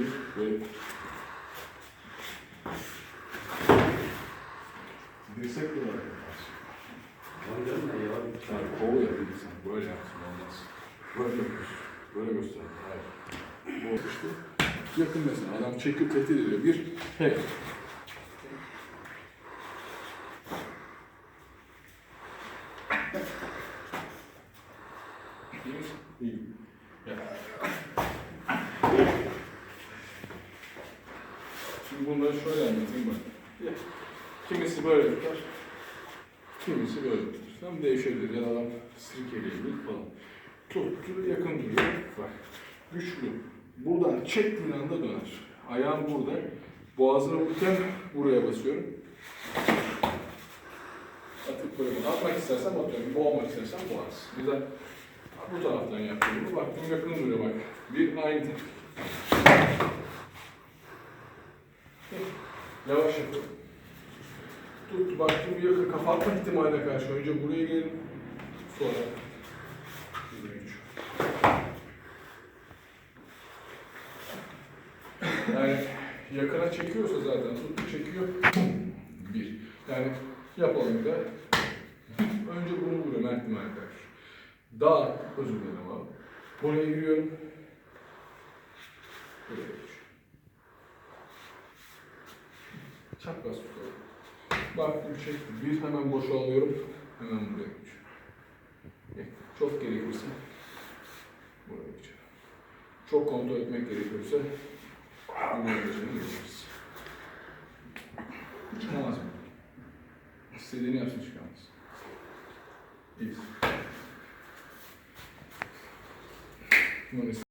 Bir, böyle. Dirsek olarak yaparsın. Hocam ne ya? Yani kol yapayım sen. Böyle yapsın olmaz. Böyle yapıyorsun. Böyle göster. Hayır. Bu işte. Yakın mesela. Adam çekiyor tehdit ediyor. Bir, hey. Misin? İyiyim. Ya. Şimdi bunları şöyle anlatayım bak. Kimisi böyle tutar, kimisi böyle tutar. Tam değişebilir ya da adam sirkeleyebilir falan. Tuttu yakın duruyor. Bak güçlü. Buradan çektiğin anda döner. Ayağım burada. Boğazına vururken buraya basıyorum. Atıp böyle atmak istersen atıyorum. Boğmak istersen boğaz. Güzel. Bu taraftan yapıyorum. Baktım yakın duruyor bak. Bir aynı Yavaş yapıyorum. Tut, baktım yakın kafa atma ihtimaline karşı. Önce buraya gelin. Sonra. Yani yakına çekiyorsa zaten tuttu çekiyor. Bir. Yani yapalım de. Önce bunu vuruyorum her ihtimale karşı. Daha özür dilerim abi. Buraya giriyorum. Buraya geçiyorum. Çapraz tutuyorum. Baktım çektim. Bir hemen boşa alıyorum. Hemen buraya geçiyorum. Çok gerekirse buraya geçiyorum. Çok kontrol etmek gerekiyorsa buraya geçeriz. Çıkamaz mı? İstediğini yapsın çıkamaz. İyiyiz. Bunu